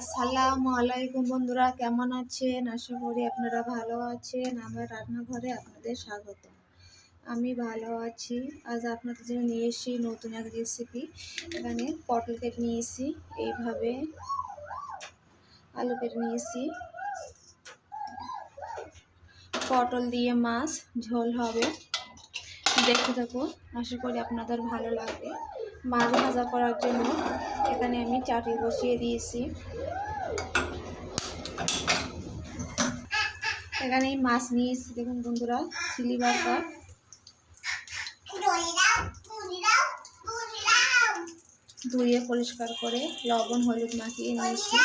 আসসালামু আলাইকুম বন্ধুরা, কেমন আছেন? আশা করি আপনারা ভালো আছেন। আমার রান্নাঘরে আপনাদের স্বাগত। আমি ভালো আছি। আজ আপনাদের জন্য নিয়ে এসেছি নতুন এক রেসিপি এখানে পটল কেটে নিয়েছি, এইভাবে আলু কেটে নিয়েছি। পটল দিয়ে মাছ, ঝোল হবে। দেখতে থাকুন, আশা করি আপনাদের ভালো লাগবে। মাছ ভাজা করার জন্য এখানে আমি চাটি বসিয়ে দিয়েছি। এখানে মাছ নিয়েছি দেখুন বন্ধুরা, সিলিভার কাপ। ধুয়ে পরিষ্কার করে লবণ, হলুদ মাখিয়ে নিয়েছি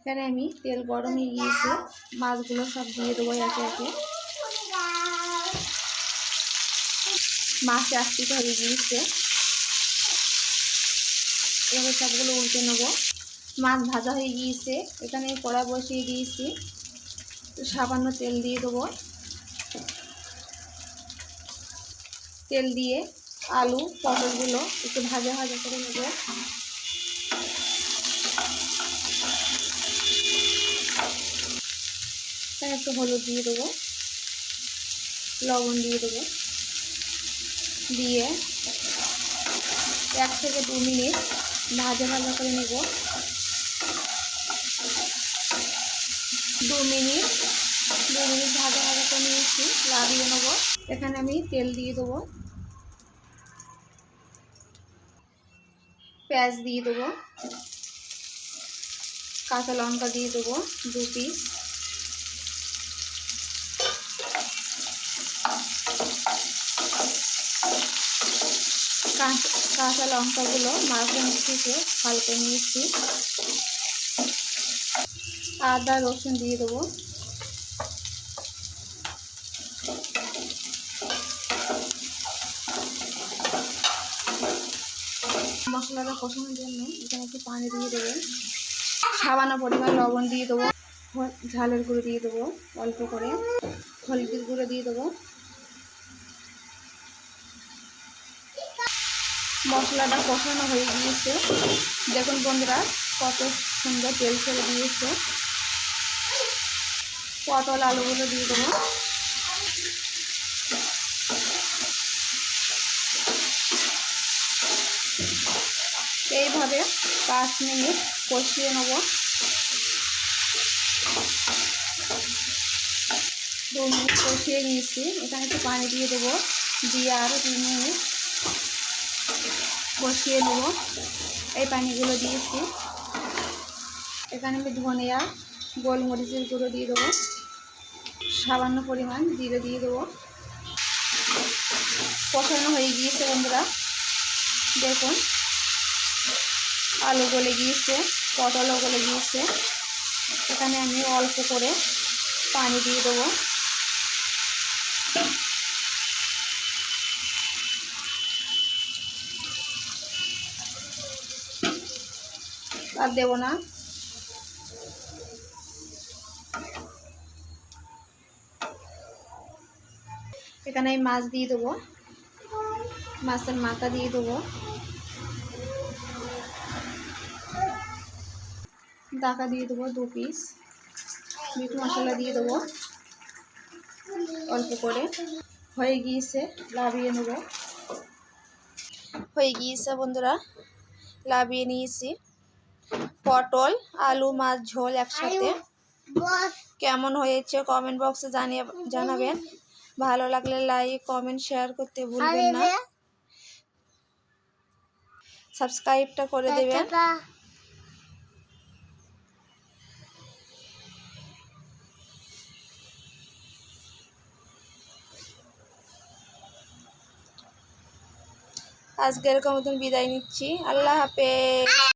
এখানে আমি তেল গরমে গিয়েছি, মাছগুলো সব দিয়ে দেবো একে একে। মাছ একটিতে হয়ে গিয়েছে। এভাবে সবগুলো উল্টে নেব। মাছ ভাজা হয়ে গিয়েছে, এখানে কড়া বসিয়ে দিয়েছি। সামান্য তেল দিয়ে দেবো। তেল দিয়ে আলু, পটলগুলো একটু ভাজা ভাজা করে নেব। একটু হলুদ দিয়ে দেবো। লবণ দিয়ে দেবো। দিয়ে এক থেকে দু মিনিট ভাজা ভাজা করে নেব। দু মিনিট দু মিনিট ভাজা ভাজা নিয়েছি লাগিয়ে নেব। এখানে আমি তেল দিয়ে দেবো। পেঁয়াজ দিয়ে দেবো। কাঁচা লঙ্কা দিয়ে দেবো দু পিস। কাঁচা লঙ্কাগুলো মাঝখান থেকে হালকা নিয়েছি। আদা, রসুন দিয়ে দেবো। মশলাটা কষানোর জন্য এখানে একটু পানি দিয়ে দেবো। সামান্য পরিমাণ লবণ দিয়ে দেবো। ঝালের গুঁড়ো দিয়ে দেবো অল্প করে। হলুদের গুঁড়ো দিয়ে দেবো। মশলাটা কষানো হয়ে গিয়েছে। দেখুন বন্ধুরা, কত সুন্দর তেল ছেড়ে দিয়েছে। পটল, আলুগুলো দিয়ে দেবো। এইভাবে পাঁচ মিনিট কষিয়ে নেব। দু মিনিট কষিয়ে নিয়েছি। এখানে একটু পানি দিয়ে দেবো। দিয়ে আরও দু মিনিট কষিয়ে নেব। এই পানিগুলো দিয়েছি। এখানে আমি ধনিয়া, গোলমরিচের গুঁড়ো দিয়ে দেবো। সামান্য পরিমাণ জিরে দিয়ে দেবো। কষানো হয়ে গিয়েছে বন্ধুরা। দেখুন, আলু গলে গিয়েছে, পটলও গলে গিয়েছে। এখানে আমি অল্প করে পানি দিয়ে দেবো। আর দেবো না। এখানে আমি মাছ দিয়ে দেবো। মাছের মাথা দিয়ে দেবো। ডাকা দিয়ে দেবো দু পিস মিট মশলা দিয়ে দেবো। অল্প করে। হয়ে গিয়েছে লাভিয়ে নেব। হয়ে গিয়েছে বন্ধুরা লাভিয়ে নিয়েছি। পটল আলু মাছ ঝোল একসাথে। কেমন হয়েছে কমেন্ট বক্সে জানিয়ে জানাবেন। ভালো লাগলে লাইক কমেন্ট শেয়ার করতে ভুলবেন না। সাবস্ক্রাইবটা করে দেবেন। আজকে এরকম মতন বিদায় নিচ্ছি। আল্লাহ হাফেজ।